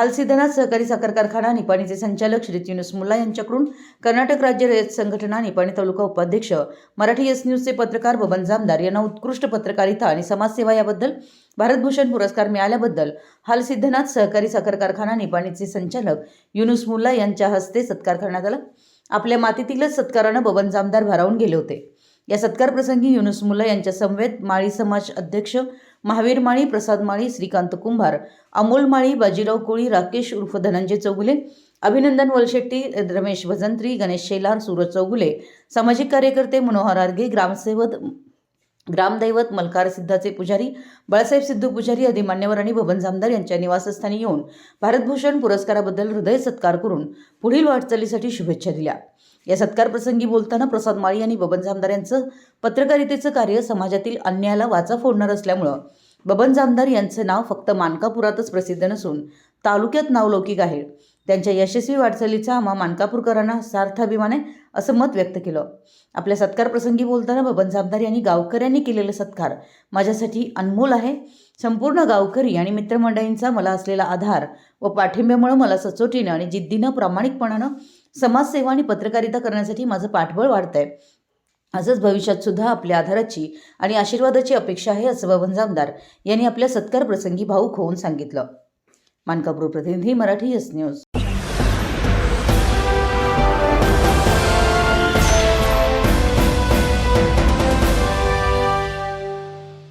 हालसिद्धनाथ सहकारी साखर कारखाना निपाणीचे संचालक श्री युनुस मुल्ला यांच्याकडून कर्नाटक राज्य रयत संघटना निपाणी तालुका उपाध्यक्ष मराठी एस न्यूजचे पत्रकार बबन जामदार यांना उत्कृष्ट पत्रकारिता आणि समाजसेवा याबद्दल भारतभूषण पुरस्कार मिळाल्याबद्दल हालसिद्धनाथ सहकारी साखर कारखाना निपाणीचे संचालक युनुस मुल्ला यांच्या हस्ते सत्कार करण्यात आला. आपल्या मातीतीलच सत्कारानं बबन जामदार भारावून गेले होते. या सत्कारप्रसंगी युनुस मुल्ला यांच्या समवेत माळी समाज अध्यक्ष महावीर माळी प्रसाद माळी श्रीकांत कुंभार अमोल माळी बाजीराव कोळी राकेश उर्फ धनंजय चौगुले अभिनंदन वलशेट्टी रमेश भजंत्री गणेश शेलार सूरज चौगुले सामाजिक कार्यकर्ते मनोहर आर्गे ग्रामसेवक ग्रामदैवत मलकार सिद्धाचे पुजारी बाळासाहेब सिद्धू पुजारी आदी मान्यवरांनी बबन जामदार यांच्या निवासस्थानी येऊन भारतभूषण पुरस्काराबद्दल हृदय सत्कार करून पुढील वाटचालीसाठी शुभेच्छा दिल्या. या सत्कार प्रसंगी बोलताना प्रसाद माळी यांनी बबन जामदार यांचं पत्रकारितेचं कार्य समाजातील अन्यायाला वाचा फोडणार असल्यामुळं बबन जामदार यांचं नाव फक्त मानकापुरातच प्रसिद्ध नसून तालुक्यात नावलौकिक आहे. त्यांच्या यशस्वी वाटचालीचा आम्हा मानकापूरकरांना सार्थ अभिमान आहे असं मत व्यक्त केलं. आपल्या सत्कार प्रसंगी बोलताना बबन जामदार यांनी गावकऱ्यांनी केलेला सत्कार माझ्यासाठी अनमोल आहे. संपूर्ण गावकरी आणि मित्रमंडळींचा मला असलेला आधार व पाठिंब्यामुळे मला सचोटीनं आणि जिद्दीनं प्रामाणिकपणानं समाजसेवा आणि पत्रकारिता करण्यासाठी माझं पाठबळ वाढत आजच असंच भविष्यात सुद्धा आपल्या आधाराची आणि आशीर्वादाची अपेक्षा आहे असं बबन जामदार यांनी आपल्या सत्कार प्रसंगी भाऊक होऊन सांगितलं. मानकापूर प्रतिनिधी मराठी एस न्यूज.